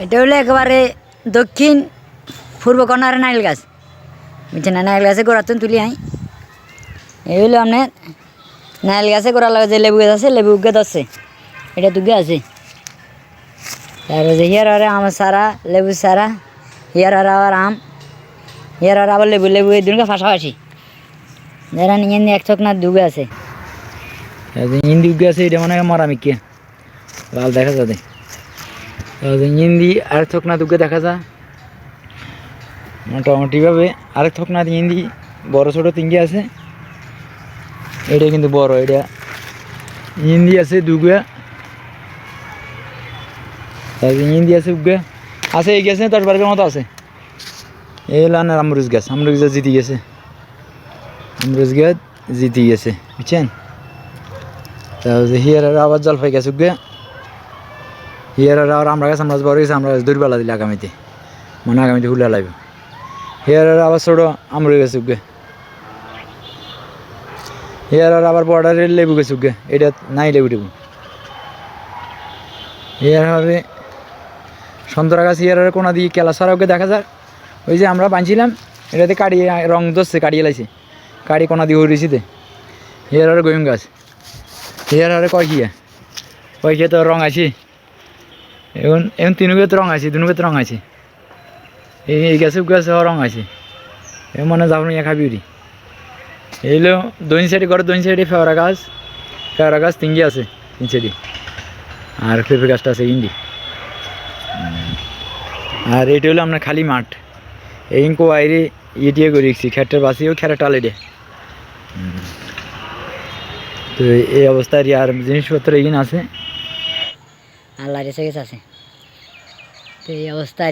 এটা হলো একেবারে দক্ষিণ, পূর্ব কর্নারে নাইল গাছ। বুঝছেন না? নাইল গাছে গোড়াতুন তুলি আই। এই হলো আপনার নাইল গাছে গোড়া লাগা যে লেবু গাছ আছে, লেবু গাছ আছে এটা দুগে আছে। তারপরে যে হিয়ার আরে আম সারা লেবু সারা হিয়ার আর আবার আম। হিয়ার আর আবার লেবু লেবু এই দুনকে পাশাপাশি যারা নিয়ে এক চোখ না দুগে আছে। উগে আছে, এটা মনে হয় মারামিকে লাল দেখা যাবে। হিন্দি আরেক থক না দুগে দেখা যা মোটামুটিভাবে আরেক থক না হিন্দি, বড় ছোট তিনগে আছে। এটা কিন্তু বড়, এটা হিন্দি আছে দুগে। তারপরে হিন্দি আছে উগে, আছে, এই গেছে, দশ বারোকের মতো আছে। এই হলো আপনার আমরুজ গাছ আমরুজ গাছ, জিতে গেছে। আমরুজ গাছ, জিতে গেছে, বুঝছেন? তারপরে হিয়ার আবার জলপাই গাছ উগে। হিয়ার আর আমরা গাছ, আমরা বড় গেছে আমরা দুর্বেলা দিলে আগামীতে। মানে আগামীতে হুলা লাগবে হিয়ার আর আবার ছোটো আমরুজ গাছ উগে। হিয়ার আর আবার বর্ডারের লেবু গাছ উগে, এটা নাই লেবু টেবু। হিয়ার আরে সন্তরা গাছ হিয়ার কোনা দিয়ে কেলা সারা ওকে দেখা যায় ওই যে আমরা বাঁধছিলাম, এটাতে কাটিয়ে রং ধরছে কাটিয়ে লাইছে কাটি কোনা দিয়ে উড়িয়েছি দে হিয়ার আর গয়ুম গাছ। হিয়ার আরে কয় কি কয় কি তো রং আছে? এখন এখন তিনুকে রং আছে, তিনুকে তো রং আছে। এই এই গাছে গাছে রং আছে। এ মনে যাব ইয়া খাবি উড়ি এইলো দৈন সাইডে ঘরে দৈন সাইডে ফেওরা গাছ ফেওরা গাছ তিনগি আছে, তিন সাইডে আর পেঁপে গাছটা আছে ইন্ডি আর এটা হলো আপনার খালি মাঠ। এই বাইরে ইয়ে করে রেখেছি খেটের বাসিও খেরা টালে দে তো এই অবস্থায় আর জিনিসপত্র এগিয়ে আছে। আল্লাহ রেসে গেছে আছে। তো এই অবস্থা আর